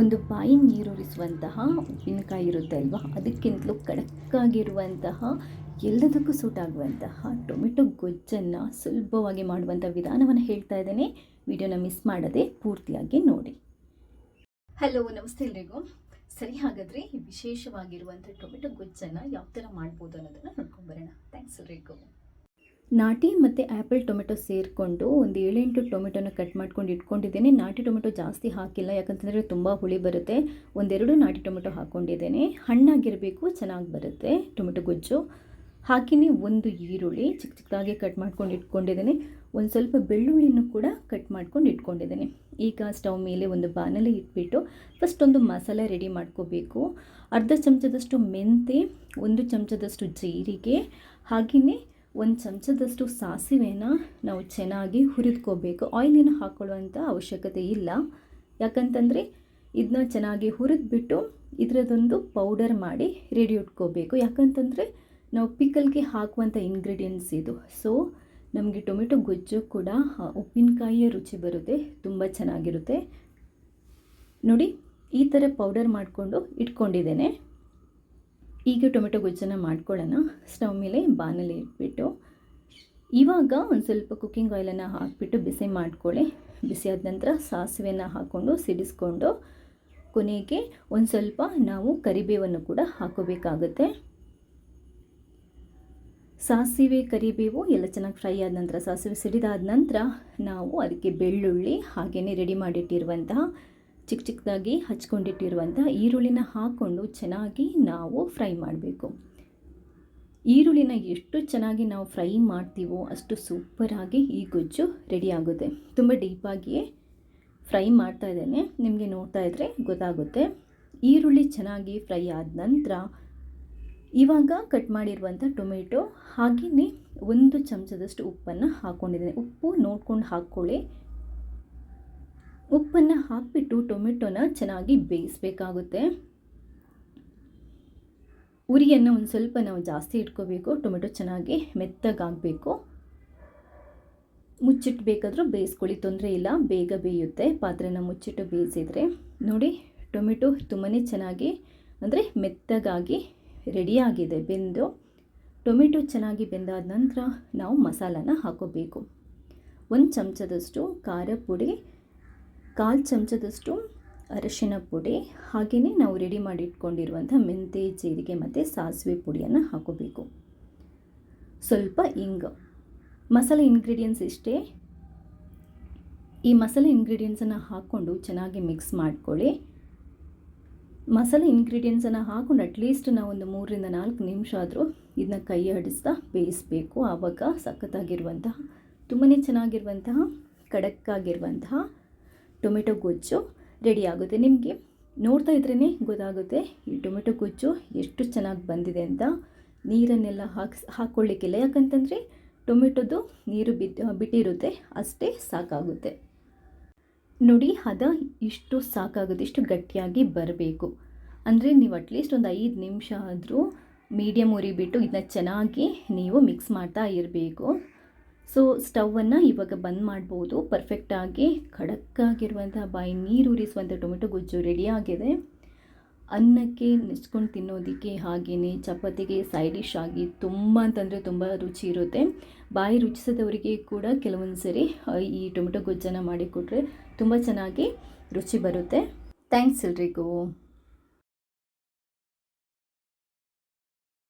ಒಂದು ಬಾಯಿ ನೀರೂರಿಸುವಂತಹ ಉಪ್ಪಿನಕಾಯಿ ಇರುತ್ತೆ ಅಲ್ವಾ? ಅದಕ್ಕಿಂತಲೂ ಕಡಕ್ಕಾಗಿರುವಂತಹ ಎಲ್ಲದಕ್ಕೂ ಸೂಟ್ ಆಗುವಂತಹ ಟೊಮೆಟೊ ಗೊಜ್ಜನ್ನು ಸುಲಭವಾಗಿ ಮಾಡುವಂಥ ವಿಧಾನವನ್ನು ಹೇಳ್ತಾ ಇದ್ದೇನೆ. ವಿಡಿಯೋನ ಮಿಸ್ ಮಾಡದೆ ಪೂರ್ತಿಯಾಗಿ ನೋಡಿ. ಹಲೋ ನಮಸ್ತೆ ಎಲ್ರಿಗೂ. ಸರಿ ಹಾಗಾದರೆ ವಿಶೇಷವಾಗಿರುವಂಥ ಟೊಮೆಟೊ ಗೊಜ್ಜನ್ನು ಯಾವ ಥರ ಮಾಡ್ಬೋದು ಅನ್ನೋದನ್ನು ನೋಡ್ಕೊಂಡ್ಬರೋಣ ಥ್ಯಾಂಕ್ಸ್ ಎಲ್ರಿಗೂ. ನಾಟಿ ಮತ್ತು ಆ್ಯಪಲ್ ಟೊಮೆಟೊ ಸೇರಿಕೊಂಡು ಒಂದು ಏಳೆಂಟು ಟೊಮೆಟೊನ ಕಟ್ ಮಾಡ್ಕೊಂಡು ಇಟ್ಕೊಂಡಿದ್ದೇನೆ. ನಾಟಿ ಟೊಮೆಟೊ ಜಾಸ್ತಿ ಹಾಕಿಲ್ಲ, ಯಾಕಂತಂದರೆ ತುಂಬ ಹುಳಿ ಬರುತ್ತೆ. ಒಂದೆರಡು ನಾಟಿ ಟೊಮೆಟೊ ಹಾಕ್ಕೊಂಡಿದ್ದೇನೆ ಹಣ್ಣಾಗಿರಬೇಕು, ಚೆನ್ನಾಗಿ ಬರುತ್ತೆ ಟೊಮೆಟೊ ಗೊಜ್ಜು. ಹಾಗೆಯೇ ಒಂದು ಈರುಳ್ಳಿ ಚಿಕ್ಕ ಚಿಕ್ಕದಾಗಿ ಕಟ್ ಮಾಡ್ಕೊಂಡು ಇಟ್ಕೊಂಡಿದ್ದೇನೆ. ಒಂದು ಸ್ವಲ್ಪ ಬೆಳ್ಳುಳ್ಳಿನೂ ಕೂಡ ಕಟ್ ಮಾಡ್ಕೊಂಡು ಇಟ್ಕೊಂಡಿದ್ದೇನೆ. ಈಗ ಸ್ಟವ್ ಮೇಲೆ ಒಂದು ಬಾಣಲೆ ಇಟ್ಬಿಟ್ಟು ಫಸ್ಟ್ ಒಂದು ಮಸಾಲೆ ರೆಡಿ ಮಾಡ್ಕೋಬೇಕು. ಅರ್ಧ ಚಮಚದಷ್ಟು ಮೆಂತೆ, ಒಂದು ಚಮಚದಷ್ಟು ಜೀರಿಗೆ ಹಾಗೆಯೇ ಒಂದು ಚಮಚದಷ್ಟು ಸಾಸಿವೆನ ನಾವು ಚೆನ್ನಾಗಿ ಹುರಿದ್ಕೋಬೇಕು. ಆಯಿಲಿನ ಹಾಕ್ಕೊಳ್ಳುವಂಥ ಅವಶ್ಯಕತೆ ಇಲ್ಲ. ಯಾಕಂತಂದರೆ ಇದನ್ನ ಚೆನ್ನಾಗಿ ಹುರಿದ್ಬಿಟ್ಟು ಇದರದೊಂದು ಪೌಡರ್ ಮಾಡಿ ರೆಡಿ ಇಟ್ಕೋಬೇಕು. ಯಾಕಂತಂದರೆ ನಾವು ಪಿಕಲ್ಗೆ ಹಾಕುವಂಥ ಇಂಗ್ರೀಡಿಯೆಂಟ್ಸ್ ಇದು. ಸೊ ನಮಗೆ ಟೊಮೆಟೊ ಗೊಜ್ಜು ಕೂಡ ಉಪ್ಪಿನಕಾಯಿಯ ರುಚಿ ಬರುತ್ತೆ. ತುಂಬ ಚೆನ್ನಾಗಿರುತ್ತೆ. ನೋಡಿ, ಈ ಥರ ಪೌಡರ್ ಮಾಡಿಕೊಂಡು ಇಟ್ಕೊಂಡಿದ್ದೇನೆ. ಈಗ ಟೊಮೆಟೊ ಗೊಜ್ಜನ್ನು ಮಾಡ್ಕೊಳ್ಳೋಣ. ಸ್ಟವ್ ಮೇಲೆ ಬಾನಲ್ಲಿ ಇಟ್ಬಿಟ್ಟು. ಇವಾಗ ಒಂದು ಸ್ವಲ್ಪ ಕುಕ್ಕಿಂಗ್ ಆಯಿಲನ್ನು ಹಾಕಿಬಿಟ್ಟು ಬಿಸಿ ಮಾಡ್ಕೊಳ್ಳಿ. ಬಿಸಿ ಆದ ನಂತರ ಸಾಸಿವೆನ ಹಾಕ್ಕೊಂಡು ಸಿಡಿಸ್ಕೊಂಡು ಕೊನೆಗೆ ಒಂದು ಸ್ವಲ್ಪ ನಾವು ಕರಿಬೇವನ್ನು ಕೂಡ ಹಾಕೋಬೇಕಾಗುತ್ತೆ ಸಾಸಿವೆ, ಕರಿಬೇವು ಎಲ್ಲ ಚೆನ್ನಾಗಿ ಫ್ರೈ ಆದ ನಂತರ, ಸಾಸಿವೆ ಸಿಡಿದಾದ ನಂತರ ನಾವು ಅದಕ್ಕೆ ಬೆಳ್ಳುಳ್ಳಿ ಹಾಗೆಯೇ ರೆಡಿ ಮಾಡಿಟ್ಟಿರುವಂತಹ ಚಿಕ್ಕ ಚಿಕ್ಕದಾಗಿ ಹಚ್ಕೊಂಡಿಟ್ಟಿರುವಂಥ ಈರುಳ್ಳಿನ ಹಾಕ್ಕೊಂಡು ಚೆನ್ನಾಗಿ ನಾವು ಫ್ರೈ ಮಾಡಬೇಕು. ಈರುಳ್ಳಿನ ಎಷ್ಟು ಚೆನ್ನಾಗಿ ನಾವು ಫ್ರೈ ಮಾಡ್ತೀವೋ ಅಷ್ಟು ಸೂಪರಾಗಿ ಈ ಗೊಜ್ಜು ರೆಡಿ ಆಗುತ್ತೆ. ತುಂಬ ಡೀಪಾಗಿಯೇ ಫ್ರೈ ಮಾಡ್ತಾ ಇದ್ದೇನೆ. ನಿಮಗೆ ನೋಡ್ತಾ ಇದ್ದರೆ ಗೊತ್ತಾಗುತ್ತೆ. ಈರುಳ್ಳಿ ಚೆನ್ನಾಗಿ ಫ್ರೈ ಆದ ನಂತರ ಇವಾಗ ಕಟ್ ಮಾಡಿರುವಂಥ ಟೊಮೆಟೊ ಹಾಗೆಯೇ ಒಂದು ಚಮಚದಷ್ಟು ಉಪ್ಪನ್ನು ಹಾಕ್ಕೊಂಡಿದ್ದೇನೆ. ಉಪ್ಪು ನೋಡ್ಕೊಂಡು ಹಾಕ್ಕೊಳ್ಳಿ. ಉಪ್ಪನ್ನು ಹಾಕಿಬಿಟ್ಟು ಟೊಮೆಟೊನ ಚೆನ್ನಾಗಿ ಬೇಯಿಸಬೇಕಾಗುತ್ತೆ. ಉರಿಯನ್ನು ಒಂದು ಸ್ವಲ್ಪ ನಾವು ಜಾಸ್ತಿ ಇಟ್ಕೋಬೇಕು, ಟೊಮೆಟೊ ಚೆನ್ನಾಗಿ ಮೆತ್ತಗಾಗಬೇಕು ಮುಚ್ಚಿಟ್ಬೇಕಾದ್ರೂ ಬೇಯಿಸ್ಕೊಳ್ಳಿ, ತೊಂದರೆ ಇಲ್ಲ, ಬೇಗ ಬೇಯುತ್ತೆ, ಪಾತ್ರೆನ ಮುಚ್ಚಿಟ್ಟು ಬೇಯಿಸಿದರೆ. ನೋಡಿ, ಟೊಮೆಟೊ ತುಂಬಾ ಚೆನ್ನಾಗಿ, ಅಂದರೆ ಮೆತ್ತಗಾಗಿ ರೆಡಿಯಾಗಿದೆ ಬೆಂದು. ಟೊಮೆಟೊ ಚೆನ್ನಾಗಿ ಬೆಂದಾದ ನಂತರ ನಾವು ಮಸಾಲಾನ ಹಾಕೋಬೇಕು. ಒಂದು ಚಮಚದಷ್ಟು ಖಾರ ಪುಡಿ ಕಾಲು ಚಮಚದಷ್ಟು ಅರಶಿನ ಪುಡಿ ಹಾಗೆಯೇ ನಾವು ರೆಡಿ ಮಾಡಿ ಇಟ್ಕೊಂಡಿರುವಂಥ ಮೆಂತೆ, ಜೀರಿಗೆ ಮತ್ತು ಸಾಸಿವೆ ಪುಡಿಯನ್ನು ಹಾಕೋಬೇಕು. ಸ್ವಲ್ಪ ಇಂಗ್. ಮಸಾಲೆ ಇಂಗ್ರೀಡಿಯೆಂಟ್ಸ್ ಇಷ್ಟೇ. ಈ ಮಸಾಲೆ ಇಂಗ್ರೀಡಿಯೆಂಟ್ಸನ್ನು ಹಾಕ್ಕೊಂಡು ಚೆನ್ನಾಗಿ ಮಿಕ್ಸ್ ಮಾಡ್ಕೊಳ್ಳಿ. ಮಸಾಲೆ ಇಂಗ್ರೀಡಿಯೆಂಟ್ಸನ್ನು ಹಾಕೊಂಡು ಅಟ್ಲೀಸ್ಟ್ ನಾವು ಒಂದು ಮೂರರಿಂದ ನಾಲ್ಕು ನಿಮಿಷ ಆದರೂ ಇದನ್ನ ಕೈ ಆಡಿಸ್ತಾ ಬೇಯಿಸಬೇಕು. ಆವಾಗ ಸಖತ್ತಾಗಿರುವಂತಹ ತುಂಬಾ ಚೆನ್ನಾಗಿರುವಂತಹ ಖಡಕ್ಕಾಗಿರುವಂತಹ ಟೊಮೆಟೊ ಗೊಜ್ಜು ರೆಡಿ ಆಗುತ್ತೆ. ನಿಮಗೆ ನೋಡ್ತಾ ಇದ್ರೇ ಗೊತ್ತಾಗುತ್ತೆ ಈ ಟೊಮೆಟೊ ಗೊಜ್ಜು ಎಷ್ಟು ಚೆನ್ನಾಗಿ ಬಂದಿದೆ ಅಂತ. ನೀರನ್ನೆಲ್ಲ ಹಾಕ್ಸ್, ಹಾಕ್ಕೊಳ್ಳಿಕ್ಕಿಲ್ಲ. ಯಾಕಂತಂದರೆ ಟೊಮೆಟೊದು ನೀರು ಬಿದ್ದು, ಬಿಟ್ಟಿರುತ್ತೆ. ಅಷ್ಟೇ ಸಾಕಾಗುತ್ತೆ. ನೋಡಿ ಹದ ಇಷ್ಟು ಸಾಕಾಗುತ್ತೆ, ಇಷ್ಟು ಗಟ್ಟಿಯಾಗಿ ಬರಬೇಕು. ಅಂದರೆ ನೀವು ಅಟ್ಲೀಸ್ಟ್ ಒಂದು ಐದು ನಿಮಿಷ ಆದರೂ ಮೀಡಿಯಮ್ ಉರಿಬಿಟ್ಟು ಇದನ್ನ ಚೆನ್ನಾಗಿ ನೀವು ಮಿಕ್ಸ್ ಮಾಡ್ತಾ ಇರಬೇಕು. ಸೊ ಸ್ಟವನ್ನು ಇವಾಗ ಬಂದ್ ಮಾಡ್ಬೋದು. ಪರ್ಫೆಕ್ಟಾಗಿ ಖಡಕ್ಕಾಗಿರುವಂಥ ಬಾಯಿ ನೀರು ಉರಿಸುವಂಥ ಟೊಮೆಟೊ ಗೊಜ್ಜು ರೆಡಿಯಾಗಿದೆ ಅನ್ನಕ್ಕೆ ನೆಚ್ಕೊಂಡು ತಿನ್ನೋದಕ್ಕೆ ಹಾಗೆಯೇ ಚಪಾತಿಗೆ ಸೈಡ್ ಡಿಶ್ ಆಗಿ ತುಂಬ ಅಂತಂದರೆ ತುಂಬ ರುಚಿ ಇರುತ್ತೆ. ಬಾಯಿ ರುಚಿಸದವರಿಗೆ ಕೂಡ ಕೆಲವೊಂದು ಸರಿ ಈ ಟೊಮೆಟೊ ಗೊಜ್ಜನ್ನು ಮಾಡಿಕೊಟ್ರೆ ತುಂಬ ಚೆನ್ನಾಗಿ ರುಚಿ ಬರುತ್ತೆ. ಥ್ಯಾಂಕ್ಸ್ ಎಲ್ರಿಗೂ.